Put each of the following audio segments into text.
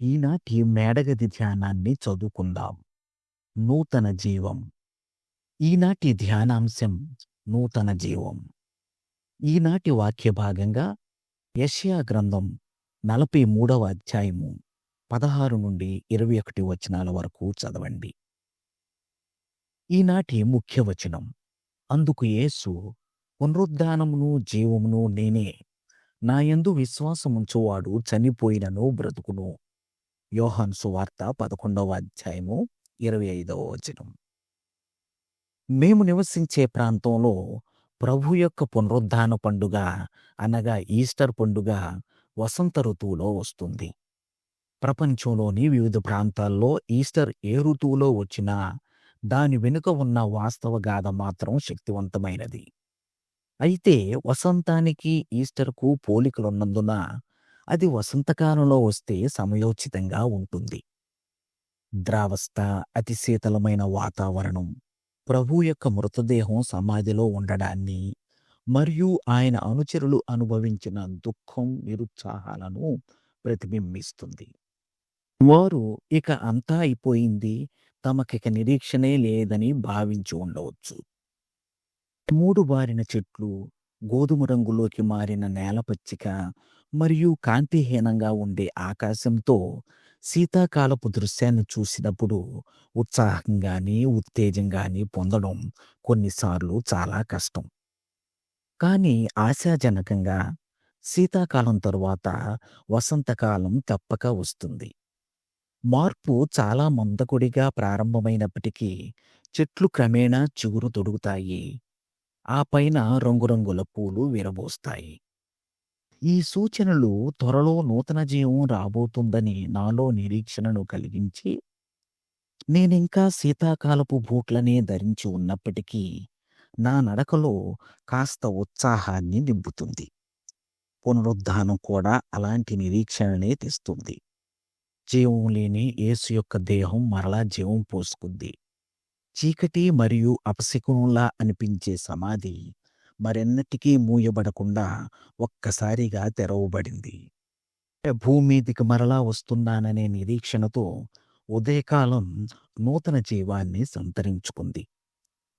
ఈనాటి మేడగది ధ్యానాన్ని చదువుకుందాం. నూతన జీవం. ఈనాటి ధ్యానాంశం నూతన జీవం. ఈనాటి వాక్య భాగంగా యెషయా గ్రంథం నలభై మూడవ అధ్యాయము పదహారు నుండి ఇరవై ఒకటి వచనాల వరకు చదవండి. ఈనాటి ముఖ్య వచనం. అందుకు యేసు పునరుద్ధానమును జీవమును నేనే. నాయందు విశ్వాసముంచువాడు చనిపోయినను బ్రతుకును. యోహాన్ సువార్త పదకొండవ అధ్యాయము ఇరవై ఐదవ వచనం. మేము నివసించే ప్రాంతంలో ప్రభు యొక్క పునరుద్ధాన పండుగ అనగా ఈస్టర్ పండుగ వసంత ఋతువులో వస్తుంది. ప్రపంచంలోని వివిధ ప్రాంతాల్లో ఈస్టర్ ఏ ఋతువులో వచ్చినా దాని వెనుక ఉన్న వాస్తవ గాథ మాత్రం శక్తివంతమైనది. అయితే వసంతానికి ఈస్టర్కు పోలికలున్నందున అది వసంతకాలంలో వస్తే సమయోచితంగా ఉంటుంది. ద్రావస్థ అతి శీతలమైన వాతావరణం ప్రభు యొక్క మృతదేహం సమాధిలో ఉండడాన్ని మరియు ఆయన అనుచరులు అనుభవించిన దుఃఖం నిరుత్సాహాలను ప్రతిబింబిస్తుంది. వారు ఇక అంతా అయిపోయింది తమకిక నిరీక్షణే లేదని భావించి ఉండవచ్చు. మూడు బారిన చెట్లు గోధుమ రంగులోకి మారిన నేల పచ్చిక మరియు కాంతిహీనంగా ఉండే ఆకాశంతో శీతాకాలపు దృశ్యాన్ని చూసినప్పుడు ఉత్సాహంగాని ఉత్తేజంగాని పొందడం కొన్నిసార్లు చాలా కష్టం. కానీ ఆశాజనకంగా శీతాకాలం తరువాత వసంతకాలం తప్పక వస్తుంది. మార్పు చాలా మందకొడిగా ప్రారంభమైనప్పటికీ చెట్లు క్రమేణా చిగురు తొడుగుతాయి. ఆ పైన రంగురంగుల పూలు విరబోస్తాయి. ఈ సూచనలు త్వరలో నూతన జీవం రాబోతుందని నాలో నిరీక్షణను కలిగించి నేనింకా శీతాకాలపు బూట్లనే ధరించి ఉన్నప్పటికీ నా నడకలో కాస్త ఉత్సాహాన్ని నింపుతుంది. పునరుద్ధానం కూడా అలాంటి నిరీక్షణనే తెస్తుంది. జీవం లేని యేసు యొక్క దేహం మరలా జీవం పోసుకుంది. చీకటి మరియు అపశకునంలా అనిపించే సమాధి మరెన్నటికీ మూయబడకుండా ఒక్కసారిగా తెరవబడింది. భూమి మరలా వస్తున్నాననే నిరీక్షణతో ఉదయకాలం నూతన జీవాన్ని సంతరించుకుంది.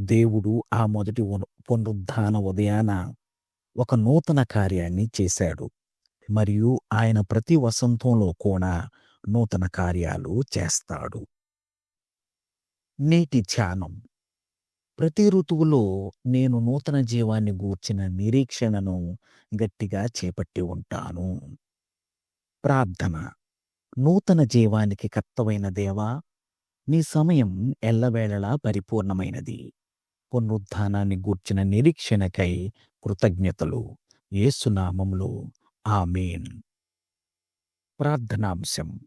దేవుడు ఆ మొదటి పునరుద్ధాన ఉదయాన ఒక నూతన కార్యాన్ని చేశాడు. మరియు ఆయన ప్రతి వసంతంలో కూడా నూతన కార్యాలు చేస్తాడు. నేటి ధ్యానం. ప్రతి ఋతువులో నేను నూతన జీవాన్ని గూర్చిన నిరీక్షణను గట్టిగా చేపట్టి ఉంటాను. ప్రార్థన. నూతన జీవానికి కర్తవైన దేవా నీ సమయం ఎల్లవేళలా పరిపూర్ణమైనది. పునరుద్ధానాన్ని గూర్చిన నిరీక్షణకై కృతజ్ఞతలు. ఏసునామంలో ఆమెన్. ప్రార్థనాంశం.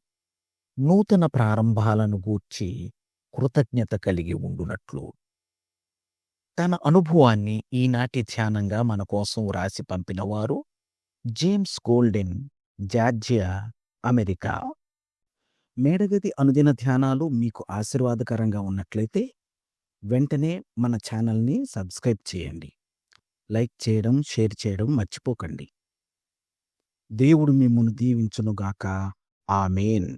నూతన ప్రారంభాలను గూర్చి కృతజ్ఞత కలిగి ఉండునట్లు. తన అనుభవాన్ని ఈనాటి ధ్యానంగా మన కోసం వ్రాసి పంపినవారు జేమ్స్ గోల్డెన్ జార్జియా అమెరికా. మేడగది అనుదిన ధ్యానాలు మీకు ఆశీర్వాదకరంగా ఉన్నట్లయితే వెంటనే మన ఛానల్ని సబ్స్క్రైబ్ చేయండి. లైక్ చేయడం షేర్ చేయడం మర్చిపోకండి. దేవుడు మిమ్మల్ని దీవించునుగాక. ఆమెన్.